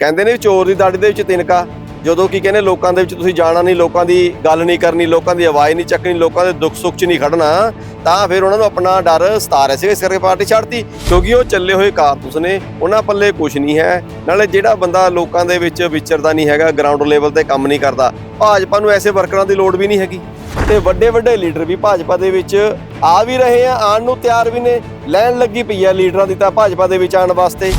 ਕਹਿੰਦੇ ਨੇ ਚੋਰ ਦੀ ਦਾੜੀ ਦੇ ਵਿੱਚ ਤਿਨਕਾ। ਜਦੋਂ ਕੀ ਕਹਿੰਦੇ ਲੋਕਾਂ ਦੇ ਵਿੱਚ ਤੁਸੀਂ ਜਾਣਾ ਨਹੀਂ, ਲੋਕਾਂ ਦੀ ਗੱਲ ਨਹੀਂ ਕਰਨੀ, ਲੋਕਾਂ ਦੀ ਆਵਾਜ਼ ਨਹੀਂ ਚੱਕਣੀ, ਲੋਕਾਂ ਦੇ ਦੁੱਖ ਸੁੱਖ 'ਚ ਨਹੀਂ ਖੜਨਾ, ਤਾਂ ਫਿਰ ਉਹਨਾਂ ਨੂੰ ਆਪਣਾ ਡਰ ਸਤਾ ਰਿਹਾ ਸੀ ਇਸ ਕਰਕੇ ਪਾਰਟੀ ਛੱਡਤੀ। ਕਿਉਂਕਿ ਉਹ ਚੱਲੇ ਹੋਏ ਕਾਰਤੂਸ ਨੇ, ਉਹਨਾਂ ਪੱਲੇ ਕੁਝ ਨਹੀਂ ਹੈ। ਨਾਲੇ ਜਿਹੜਾ ਬੰਦਾ ਲੋਕਾਂ ਦੇ ਵਿੱਚ ਵਿਚਰਦਾ ਨਹੀਂ ਹੈਗਾ ਗਰਾਊਂਡ ਲੈਵਲ ਤੇ ਕੰਮ ਨਹੀਂ ਕਰਦਾ, ਭਾਜਪਾ ਨੂੰ ਐਸੇ ਵਰਕਰਾਂ ਦੀ ਲੋੜ ਵੀ ਨਹੀਂ ਹੈਗੀ। ਤੇ ਵੱਡੇ ਵੱਡੇ ਲੀਡਰ ਵੀ ਭਾਜਪਾ ਦੇ ਵਿੱਚ ਆ ਵੀ ਰਹੇ ਆ, ਆਉਣ ਨੂੰ ਤਿਆਰ ਵੀ ਨੇ, ਲੈਣ ਲੱਗੀ ਪਈ ਆ ਲੀਡਰਾਂ ਦੀ ਤਾਂ ਭਾਜਪਾ ਦੇ ਵਿੱਚ ਆਉਣ ਵਾਸਤੇ।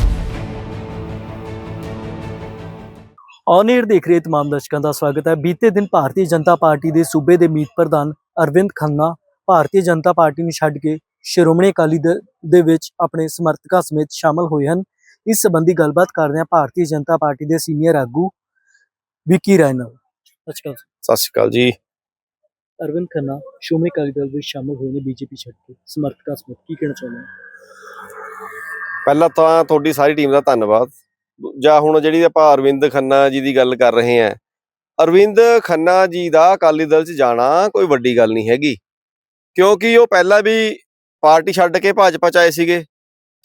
ਔਨ 에ਅਰ ਦੇਖ ਰਹੇ ਤਮਾਮ ਦਰਸ਼ਕਾਂ ਦਾ ਸਵਾਗਤ ਹੈ। ਬੀਤੇ ਦਿਨ ਭਾਰਤੀ ਜਨਤਾ ਪਾਰਟੀ ਦੇ ਸੂਬੇ ਦੇ ਮੀਤ ਪ੍ਰਧਾਨ ਅਰਵਿੰਦ ਖੰਨਾ ਭਾਰਤੀ ਜਨਤਾ ਪਾਰਟੀ ਨੂੰ ਛੱਡ ਕੇ ਸ਼੍ਰੋਮਣੀ ਅਕਾਲੀ ਦਲ ਦੇ ਵਿੱਚ ਆਪਣੇ ਸਮਰਥਕਾਂ ਸਮੇਤ ਸ਼ਾਮਲ ਹੋਏ ਹਨ। ਇਸ ਸੰਬੰਧੀ ਗੱਲਬਾਤ ਕਰਦੇ ਹਾਂ ਭਾਰਤੀ ਜਨਤਾ ਪਾਰਟੀ ਦੇ ਸੀਨੀਅਰ ਆਗੂ ਵਿੱਕੀ ਰਾਏ ਨਾਲ। ਅੱਛਾ ਸਤਿ ਸ਼੍ਰੀ ਅਕਾਲ ਜੀ। ਅਰਵਿੰਦ ਖੰਨਾ ਸ਼੍ਰੋਮਣੀ ਅਕਾਲੀ ਦਲ ਵਿੱਚ ਸ਼ਾਮਲ ਹੋਏ ਨੇ ਬੀਜੇਪੀ ਛੱਡ ਕੇ। ਸਮਰਥਕਾਂ ਸਮੇਤ ਕੀ ਕਹਿਣਾ ਚਾਹੁੰਦੇ ਹੋ? ਪਹਿਲਾਂ ਤਾਂ ਤੁਹਾਡੀ ਸਾਰੀ ਟੀਮ ਦਾ ਧੰਨਵਾਦ। ਜਾਂ ਹੁਣ ਜਿਹੜੀ ਆਪਾਂ ਅਰਵਿੰਦ ਖੰਨਾ ਜੀ ਦੀ ਗੱਲ ਕਰ ਰਹੇ ਹਾਂ, ਅਰਵਿੰਦ ਖੰਨਾ ਜੀ ਦਾ ਅਕਾਲੀ ਦਲ 'ਚ ਜਾਣਾ ਕੋਈ ਵੱਡੀ ਗੱਲ ਨਹੀਂ ਹੈਗੀ, ਕਿਉਂਕਿ ਉਹ ਪਹਿਲਾਂ ਵੀ ਪਾਰਟੀ ਛੱਡ ਕੇ ਭਾਜਪਾ 'ਚ ਆਏ ਸੀਗੇ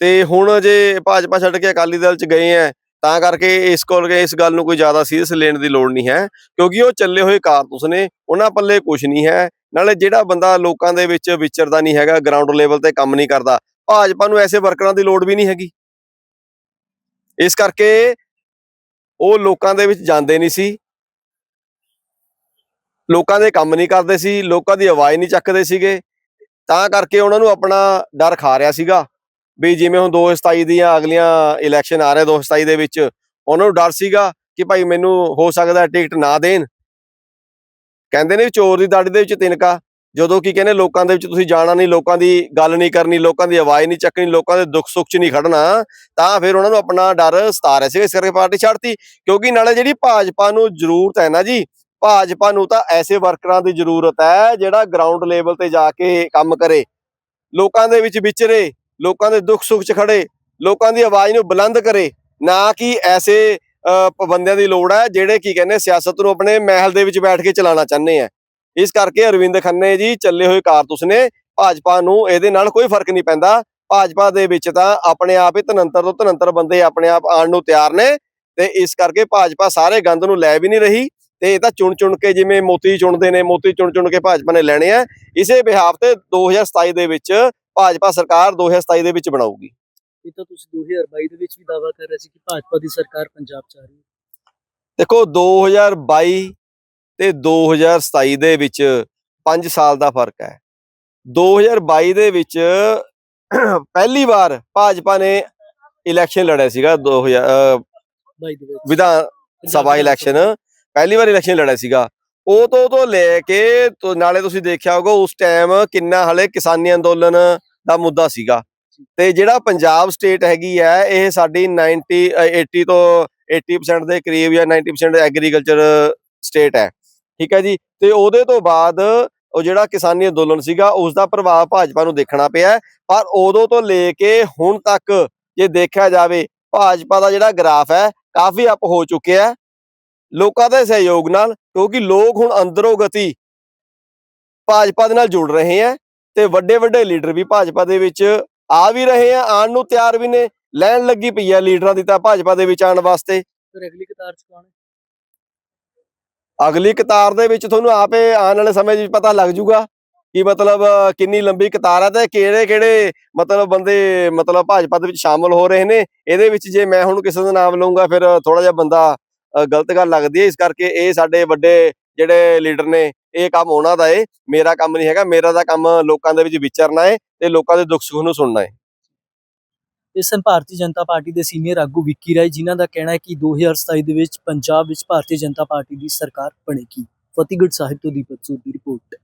ਤੇ ਹੁਣ ਜੇ ਭਾਜਪਾ ਛੱਡ ਕੇ ਅਕਾਲੀ ਦਲ 'ਚ ਗਏ ਹੈ, ਤਾਂ ਕਰਕੇ ਇਸ ਕੋਲ ਇਸ ਗੱਲ ਨੂੰ ਕੋਈ ਜ਼ਿਆਦਾ ਸੀਰੀਅਸ ਲੈਣ ਦੀ ਲੋੜ ਨਹੀਂ ਹੈ, ਕਿਉਂਕਿ ਉਹ ਚੱਲੇ ਹੋਏ ਕਾਰਤੂਸ ਨੇ, ਉਹਨਾਂ ਪੱਲੇ ਕੁਝ ਨਹੀਂ ਹੈ, ਨਾਲੇ ਜਿਹੜਾ ਬੰਦਾ ਲੋਕਾਂ ਦੇ ਵਿੱਚ ਵਿਚਰਦਾ ਨਹੀਂ ਹੈਗਾ ਗਰਾਊਂਡ ਲੈਵਲ ਤੇ ਕੰਮ ਨਹੀਂ ਕਰਦਾ, ਭਾਜਪਾ ਨੂੰ ਐਸੇ ਵਰਕਰਾਂ ਦੀ ਲੋੜ ਵੀ ਨਹੀਂ ਹੈਗੀ। ਇਸ ਕਰਕੇ ਉਹ ਲੋਕਾਂ ਦੇ ਵਿੱਚ ਜਾਂਦੇ ਨਹੀਂ ਸੀ। ਲੋਕਾਂ ਦੇ ਕੰਮ ਨਹੀਂ ਕਰਦੇ ਸੀ, ਲੋਕਾਂ ਦੀ ਆਵਾਜ਼ ਨਹੀਂ ਚੱਕਦੇ ਸੀਗੇ। ਤਾਂ ਕਰਕੇ ਉਹਨਾਂ ਨੂੰ ਆਪਣਾ ਡਰ ਖਾ ਰਿਹਾ ਸੀਗਾ ਵੀ ਜਿਵੇਂ ਹੁਣ 2027 ਦੀਆਂ ਅਗਲੀਆਂ ਇਲੈਕਸ਼ਨ ਆ ਰਹੇ 2027 ਦੇ ਵਿੱਚ, ਉਹਨਾਂ ਨੂੰ ਡਰ ਸੀਗਾ ਕਿ ਭਾਈ ਮੈਨੂੰ ਹੋ ਸਕਦਾ ਟਿਕਟ ਨਾ ਦੇਣ। ਕਹਿੰਦੇ ਨੇ ਚੋਰ ਦੀ ਦਾੜੀ ਦੇ ਵਿੱਚ ਤਿਨਕਾ ਜਦੋਂ ਕੀ ਕਹਿੰਦੇ ਲੋਕਾਂ ਦੇ ਵਿੱਚ ਤੁਸੀਂ ਜਾਣਾ ਨਹੀਂ ਲੋਕਾਂ ਦੀ ਗੱਲ ਨਹੀਂ ਕਰਨੀ ਲੋਕਾਂ ਦੀ ਆਵਾਜ਼ ਨਹੀਂ ਚੱਕਣੀ ਲੋਕਾਂ ਦੇ ਦੁੱਖ ਸੁੱਖ 'ਚ ਨਹੀਂ ਖੜਨਾ ਤਾਂ ਫਿਰ ਉਹਨਾਂ ਨੂੰ ਆਪਣਾ ਡਰ ਸਤਾ ਰਿਹਾ ਸੀ ਇਸ ਕਰਕੇ ਪਾਰਟੀ ਛੱਡਤੀ। ਕਿਉਂਕਿ ਨਾਲੇ ਜਿਹੜੀ ਭਾਜਪਾ ਨੂੰ ਜ਼ਰੂਰਤ ਹੈ ਨਾ ਜੀ ਭਾਜਪਾ ਨੂੰ ਤਾਂ ਐਸੇ ਵਰਕਰਾਂ ਦੀ ਜ਼ਰੂਰਤ ਹੈ ਜਿਹੜਾ ਗਰਾਊਂਡ ਲੈਵਲ ਤੇ ਜਾ ਕੇ ਕੰਮ ਕਰੇ। ਲੋਕਾਂ ਦੇ ਵਿੱਚ ਵਿਚਰੇ ਲੋਕਾਂ ਦੇ ਦੁੱਖ ਸੁੱਖ 'ਚ ਖੜੇ ਲੋਕਾਂ ਦੀ ਆਵਾਜ਼ ਨੂੰ ਬੁਲੰਦ ਕਰੇ ਨਾ ਕਿ ਐਸੇ ਅਹ, ਬੰਦਿਆਂ ਦੀ ਲੋੜ ਹੈ ਜਿਹੜੇ ਕੀ ਕਹਿੰਦੇ ਸਿਆਸਤ ਨੂੰ ਆਪਣੇ ਮਹਿਲ ਦੇ ਵਿੱਚ ਬੈਠ ਕੇ ਚਲਾਉਣਾ ਚਾਹੁੰਦੇ ਆ। ਇਸ ਕਰਕੇ ਅਰਵਿੰਦ ਖੰਨੇ ਜੀ ਚੱਲੇ ਹੋਏ ਕਾਰਤੂਸ ਨੇ ਭਾਜਪਾ ਨੂੰ ਇਹਦੇ ਨਾਲ ਕੋਈ ਫ਼ਰਕ ਨਹੀਂ ਪੈਂਦਾ। ਭਾਜਪਾ ਦੇ ਵਿੱਚ ਤਾਂ ਆਪਣੇ ਆਪ ਹੀ ਤਨੰਤਰ ਤੋਂ ਤਨੰਤਰ ਬੰਦੇ ਆਪਣੇ ਆਪ ਆਉਣ ਨੂੰ ਤਿਆਰ ਨੇ ਤੇ ਇਸ ਕਰਕੇ ਭਾਜਪਾ ਸਾਰੇ ਗੰਦ ਨੂੰ ਲੈ ਵੀ ਨਹੀਂ ਰਹੀ ਤੇ ਇਹ ਤਾਂ ਚੁਣ ਚੁਣ ਕੇ ਜਿਵੇਂ ਮੋਤੀ ਚੁਣਦੇ ਨੇ ਮੋਤੀ ਚੁਣ ਚੁਣ ਕੇ ਭਾਜਪਾ ਨੇ ਲੈਣੇ ਆ। ਇਸੇ ਬਿਹਾਫ ਤੇ 2027 ਦੇ ਵਿੱਚ ਭਾਜਪਾ ਸਰਕਾਰ 2027 ਦੇ ਵਿੱਚ ਬਣਾਊਗੀ। ਇਹ ਤਾਂ ਤੁਸੀਂ 2022 ਦੇ ਵਿੱਚ ਵੀ ਦਾਅਵਾ ਕਰ ਰਹੇ ਸੀ ਕਿ ਭਾਜਪਾ ਦੀ ਸਰਕਾਰ ਪੰਜਾਬ ਚ ਆ ਰਹੀ ਹੈ। ਦੇਖੋ 2022 ਤੇ 2027 ਦੇ ਵਿੱਚ 5 ਸਾਲ ਦਾ ਫ਼ਰਕ ਹੈ। 2022 ਦੇ ਵਿੱਚ ਪਹਿਲੀ ਵਾਰ ਭਾਜਪਾ ਨੇ ਇਲੈਕਸ਼ਨ ਲੜਿਆ ਸੀਗਾ 2000 ਅਹ, ਬਾਈ ਦੇ ਵਿੱਚ। ਵਿਧਾਨ ਸਭਾ ਇਲੈਕਸ਼ਨ। ਪਹਿਲੀ ਵਾਰ ਇਲੈਕਸ਼ਨ ਲੜਿਆ ਸੀਗਾ। ਉਹ ਤੋਂ ਤੋਂ ਲੈ ਕੇ ਨਾਲੇ ਤੁਸੀਂ ਦੇਖਿਆ ਹੋਊਗਾ ਉਸ ਟਾਈਮ ਕਿੰਨਾ ਹਲੇ ਕਿਸਾਨੀ ਅੰਦੋਲਨ ਦਾ ਮੁੱਦਾ ਸੀਗਾ। ਤੇ ਜਿਹੜਾ ਪੰਜਾਬ ਸਟੇਟ ਹੈਗੀ ਹੈ ਇਹ ਸਾਡੀ 90 ਅ, 80 ਤੋਂ 80% ਦੇ ਕਰੀਬ ਜਾਂ 90% ਐਗਰੀਕਲਚਰ ਸਟੇਟ ਹੈ। ਠੀਕ ਹੈ ਜੀ? ਤੇ ਉਹਦੇ ਤੋਂ ਬਾਅਦ ਉਹ ਜਿਹੜਾ ਕਿਸਾਨੀ ਅੰਦੋਲਨ ਸੀਗਾ ਉਸ ਦਾ ਪ੍ਰਭਾਵ ਭਾਜਪਾ ਨੂੰ ਦੇਖਣਾ ਪਿਆ ਪਰ ਉਦੋਂ ਤੋਂ ਲੈ ਕੇ ਹੁਣ ਤੱਕ ਜੇ ਦੇਖਿਆ ਜਾਵੇ, ਭਾਜਪਾ ਦਾ ਜਿਹੜਾ ਗ੍ਰਾਫ ਹੈ, ਕਾਫੀ ਅਪ ਹੋ ਚੁੱਕਿਆ ਹੈ। ਲੋਕਾਂ ਦੇ ਸਹਿਯੋਗ ਨਾਲ, ਕਿਉਂਕਿ ਲੋਕ ਹੁਣ ਅੰਦਰੋਂ ਗਤੀ ਭਾਜਪਾ ਦੇ ਨਾਲ ਜੁੜ ਰਹੇ ਹੈ ਤੇ ਵੱਡੇ ਵੱਡੇ ਲੀਡਰ ਵੀ ਭਾਜਪਾ ਦੇ ਵਿੱਚ ਆ ਵੀ ਰਹੇ ਆ ਆਉਣ ਨੂੰ ਤਿਆਰ ਵੀ ਨੇ। ਲੈਣ ਲੱਗੀ ਪਈ ਆ ਲੀਡਰਾਂ ਦੀ ਤਾਂ ਭਾਜਪਾ ਦੇ ਵਿੱਚ ਆਉਣ ਵਾਸਤੇ। ਫਿਰ ਅਗਲੀ ਕਤਾਰ ਚ ਕੌਣ ਅਗਲੀ ਕਤਾਰ ਦੇ ਵਿੱਚ ਤੁਹਾਨੂੰ ਆਪੇ ਆਉਣ ਵਾਲੇ ਸਮੇਂ ਵਿੱਚ ਪਤਾ ਲੱਗ ਜਾਊਗਾ ਕਿ ਮਤਲਬ ਕਿੰਨੀ ਲੰਬੀ ਕਤਾਰ ਹੈ ਤੇ ਕਿਹੜੇ ਕਿਹੜੇ ਮਤਲਬ ਬੰਦੇ, ਮਤਲਬ ਭਾਜਪਾ ਦੇ ਵਿੱਚ ਸ਼ਾਮਲ ਹੋ ਰਹੇ ਨੇ। ਇਹਦੇ ਵਿੱਚ ਜੇ ਮੈਂ ਹੁਣ ਕਿਸੇ ਦਾ ਨਾਮ ਲਵਾਂਗਾ ਫਿਰ ਥੋੜਾ ਜਿਹਾ ਬੰਦਾ ਗਲਤ ਗੱਲ ਲੱਗਦੀ ਹੈ। ਇਸ ਕਰਕੇ ਇਹ ਸਾਡੇ ਵੱਡੇ ਜਿਹੜੇ ਲੀਡਰ ਨੇ, ਇਹ ਕੰਮ ਉਹਨਾਂ ਦਾ ਏ। ਮੇਰਾ ਕੰਮ ਨਹੀਂ ਹੈਗਾ। ਮੇਰਾ ਦਾ ਕੰਮ ਲੋਕਾਂ ਦੇ ਵਿੱਚ ਵਿਚਰਨਾ ਏ ਤੇ ਲੋਕਾਂ ਦੇ ਦੁੱਖ ਸੁੱਖ ਨੂੰ ਸੁਣਨਾ ਏ। ਇਸ ਸਨ ਭਾਰਤੀ ਜਨਤਾ ਪਾਰਟੀ ਦੇ ਸੀਨੀਅਰ ਆਗੂ ਵਿੱਕੀ ਰਾਏ, ਜਿਨ੍ਹਾਂ ਦਾ ਕਹਿਣਾ ਹੈ ਕਿ 2027 ਦੇ ਵਿੱਚ ਪੰਜਾਬ ਵਿੱਚ ਭਾਰਤੀ ਜਨਤਾ ਪਾਰਟੀ ਦੀ ਸਰਕਾਰ ਬਣੇਗੀ। ਫਤਿਹਗੜ੍ਹ ਸਾਹਿਬ ਤੋਂ ਦੀਪਕ ਸੂਦ ਦੀ ਰਿਪੋਰਟ।